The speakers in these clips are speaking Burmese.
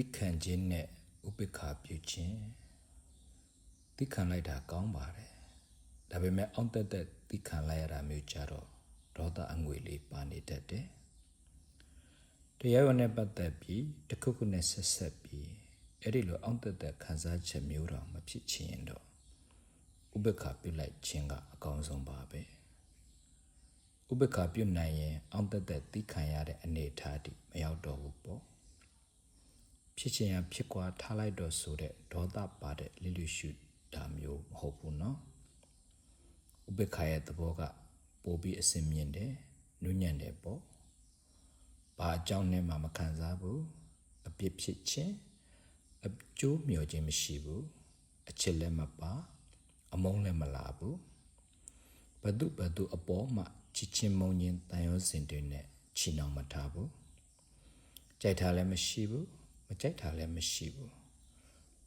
သိခံခြင်းနဲ့ဥပိ္ပခာပြုခြင်းသိခံလိုက်တာကောင်းပါတယ်ဒါပေမဲ့အောင့်တက်တက်သိခံလိုက်ရတာမျိုးကြတော့ဒေါသအငွေလေးပါနေတတ်တယ်တရားဝင်နဲ့ပတ်သက်ပြီးတစ်ခုခုနဲ့ဆက်ဆက်ပြီးအဲ့ဒီလိုအောင့်တက်တက်ခံစားချက်မျိုးတော့မဖြစ်ချင်တော့ဥပိ္ပခာပြုလိုက်ခြင်းကအကောင်းဆုံးပါပဲဥပိ္ပခာပြုနိုင်ရင်အောင့်တက်တက်သိခံရတဲ့အနေအထားတိမရောက်တော့ဘူးပေါ့ ဖြစ်ချင်ရဖြစ်ကွာထားလိုက်တော့ဆိုတဲ့ဒေါသပါတဲ့လိလူရှုတာမျိုးမဟုတ်ဘူးเนาะဥပေက္ခရဲ့သဘောကပိုပြီးအစင်မြင့်တယ်နုညံ့တယ်ပေါ့ဘာအကြောင်းနဲ့မှမခံစားဘူးအပြစ်ဖြစ်ခြင်းအကျိုးမျှော်ခြင်းမရှိဘူးအချစ်လည်းမပါအမုန်းလည်းမလာဘူးဘဒုဘဒုအပေါ်မှာချစ်ချင်းမုန်းခြင်းတန်ရောစင်တွေနဲ့ချီနှောင်မထားဘူး ကြိုက်တာလည်းမရှိဘူး မကြိုက်တာလည်းမရှိဘူး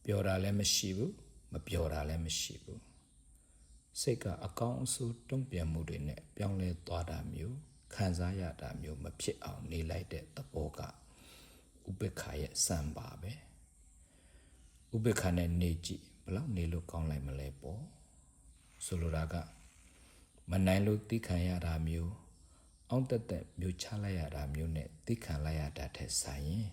ပျော်တာလည်းမရှိဘူးမပျော်တာလည်းမရှိဘူးစိတ်ကအကောင်းအဆိုးတုံ့ပြန်မှုတွေနဲ့ပြောင်းလဲသွားတာမျိုးခံစားရတာမျိုးမဖြစ်အောင်နေလိုက်တဲ့သဘောကဥပေက္ခရဲ့စံပါပဲဥပေက္ခနဲ့နေကြည့်ဘလောက်နေလို့ကောင်းလိုက်မလဲပေါ့ဆိုလိုတာကမနိုင်လို့သိခံရတာမျိုးအောင်တက်တက်မျိုးချလိုက်ရတာမျိုးနဲ့သိခံလိုက်ရတာထက်ဆိုင်ရင်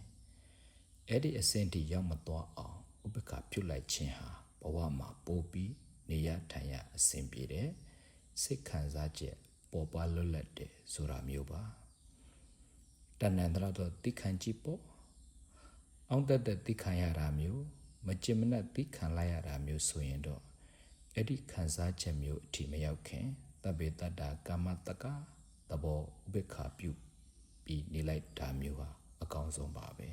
အဲ့ဒီအဆင့်ထိရောက်မသွားအောင်ဥပက္ခပြုတ်လိုက်ခြင်းဟာဘဝမှာပိုပြီးနေရထိုင်ရအဆင်ပြေတယ်စိတ်ခံစားချက်ပေါ်ပွားလွတ်လပ်တယ်ဆိုတာမျိုးပါတဏ္ဍန္တရတော့သိခံကြည့်ပေါ့အောင်တက်တက်သိခံရတာမျိုးမကြင်မနက်သိခံလိုက်ရတာမျိုးဆိုရင်တော့အဲ့ဒီခံစားချက်မျိုးအထိမရောက်ခင်တပ္ပေတ္တာကာမတက္ကသဘောဥပေက္ခပြုပြီးနေလိုက်တာမျိုးဟာအကောင်းဆုံးပါပဲ